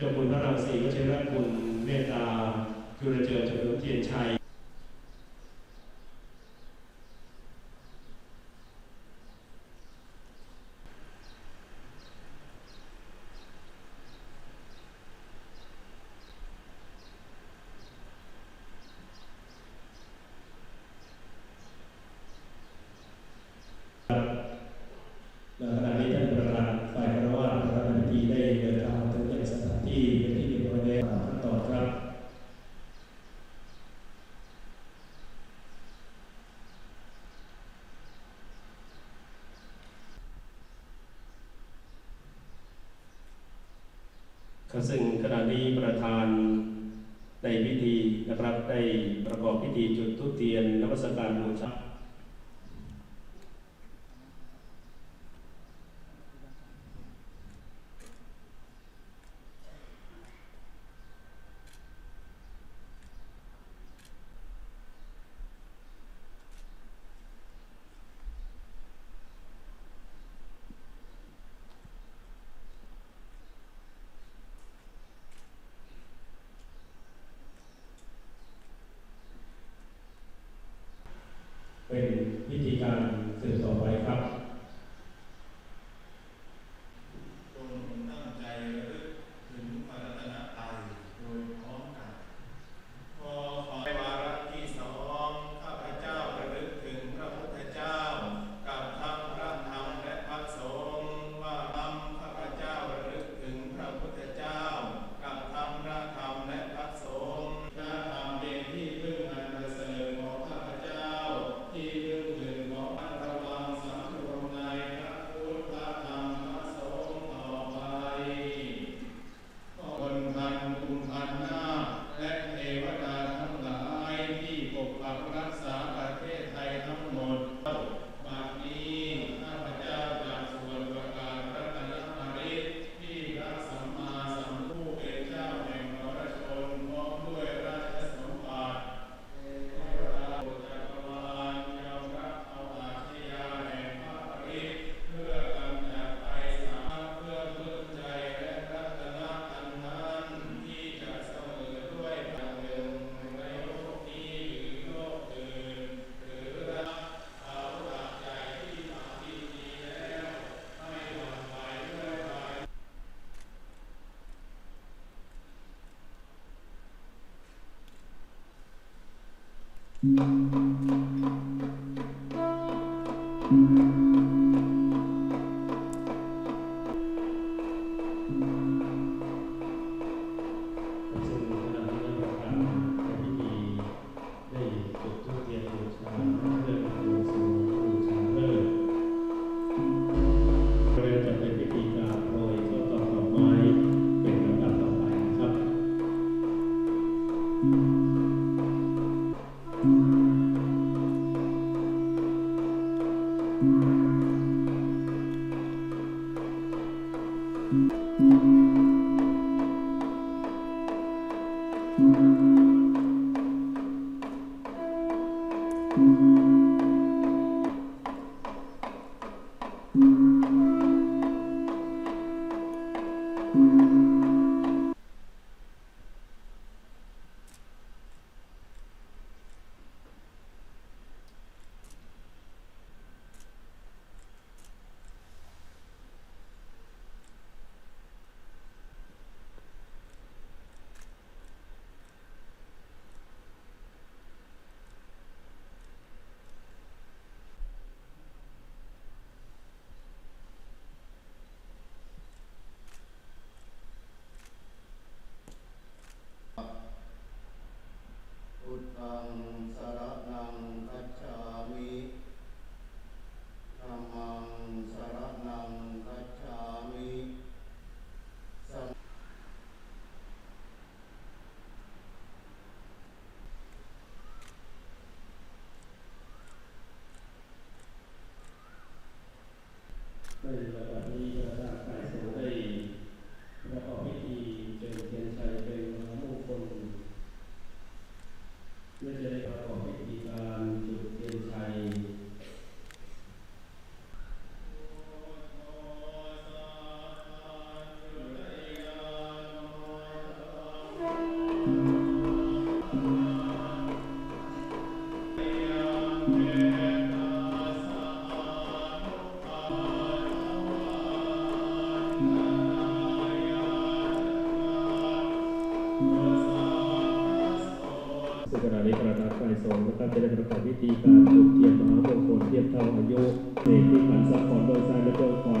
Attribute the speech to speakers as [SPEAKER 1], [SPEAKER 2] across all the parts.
[SPEAKER 1] เจ้าคุณพระรังสีวชิรคุณเมตตาจุลเจิมจำนวนเทียนชัย ก็ซึ่งขณะนี้ประธานในพิธีนะครับได้ประกอบพิธีจุดทุเทียนน
[SPEAKER 2] วัสการบูชา Thank mm -hmm. you. กร
[SPEAKER 1] ณะนี้ประธาน
[SPEAKER 2] ฝ่ายสงฆ์นะครัจะได้ประกอบพิธีการจุดเทียนมหามงคลเทียบเท่าอายุเด็กที่ผ่านสะขอนโดยซ้ายและโดยขวา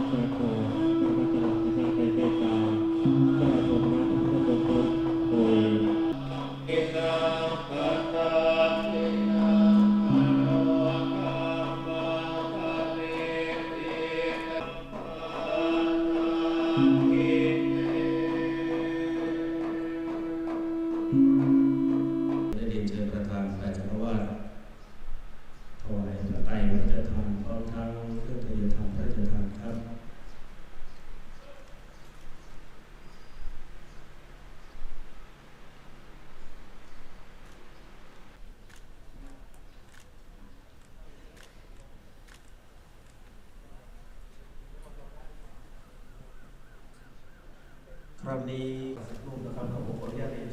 [SPEAKER 1] Amém. วันนี้สักค
[SPEAKER 2] จนะครับขอผมขออนุญาตเร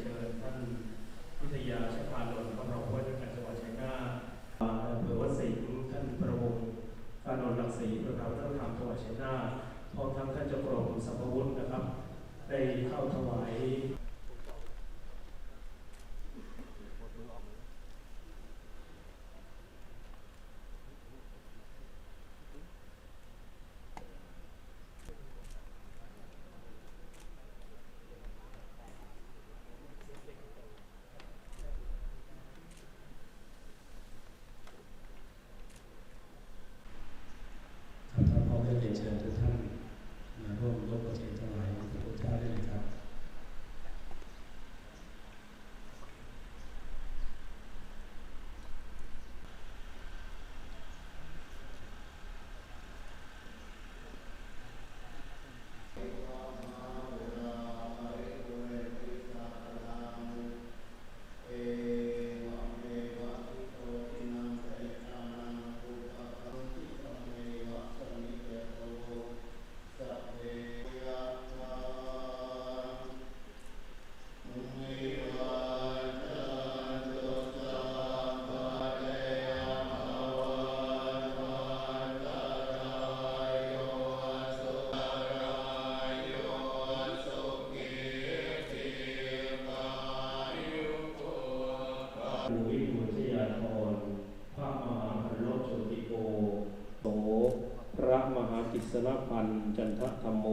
[SPEAKER 2] หากิ
[SPEAKER 1] ษณพันธ์จันทธรรมโม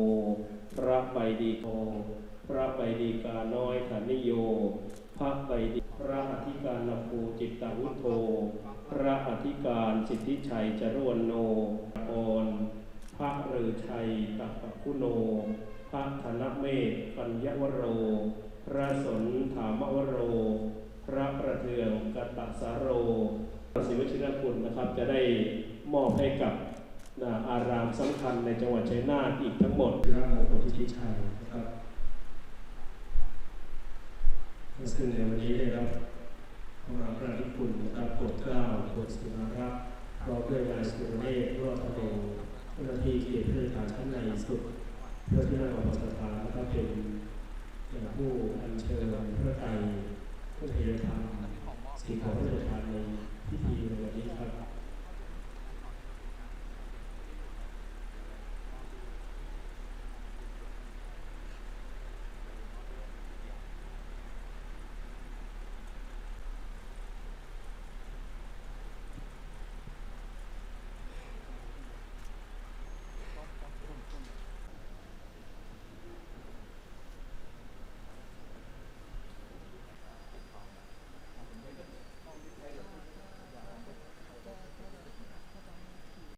[SPEAKER 1] พระใบดีโกพระใบดีกาน้อยขันนิโย พระใบดีพระอธิการนภูจิตตวุโธพระอธิการสิทธิชัยจรวนโนออนพระฤอชัยตัปคุโน พระธนเมธปัญญวโร พระสนธามวโร พระประเทืองกตสาโรพระศิวชิรคุณนะครับจะได้มอบให้กับ อารามสำคัญในจังหวัดชัยนาทอีกทั้งหมดพระมงคลทิธิชัยนะครับซึ่งในวันนี้ได้รับพระมหากรุณาธิคุณนะครับโปรดเกล้าโปรดสิมารับพร้อมด้วยนายสุรเดชรอดตะโลเจ้าหน้าที่เขตพื้นฐานชั้นในสุด เพื่อที่นั่งของสภาแล้วก็เป็นผู้อัญเชิญเพื่อไทยเพื่อเทวธรรมสีขาวพระ